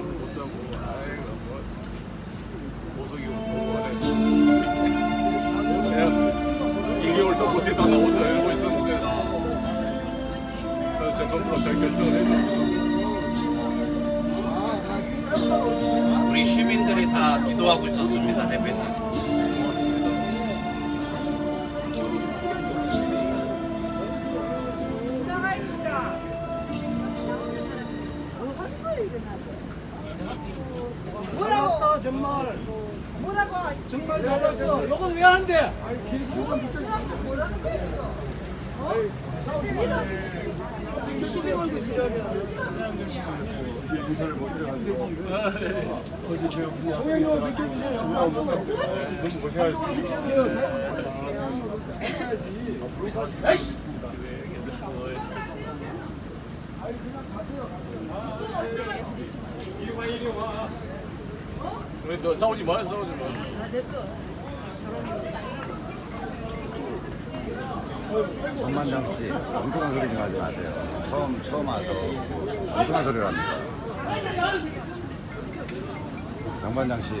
잠을 못 자고 아이고 뭐 보석이 오고 그래 1개월 동못 있다 나 혼자 이러고 있었는데. 그래서 제가 거꾸로 잘 결정을 해줬어요. 우리 시민들이 다 기도하고 있었습니다. 해변에. 고맙습니 정말 뭐라고? 정말 잘했어. 이건 왜 안 돼? 걸고 지랄이야. 부산을 못 들어갔는데 어제 제가 무슨 약속이 있어가지고 그냥 못 갔어요 너무 고생하셨습니다 앞으로 잘할 수 있습니다 왜너 싸우지 마 싸우지 마 정만장 씨, 엉뚱한 소리 좀 하지 마세요. 처음 처음 와서 엉뚱한 소리를 합니다. 정만장 씨,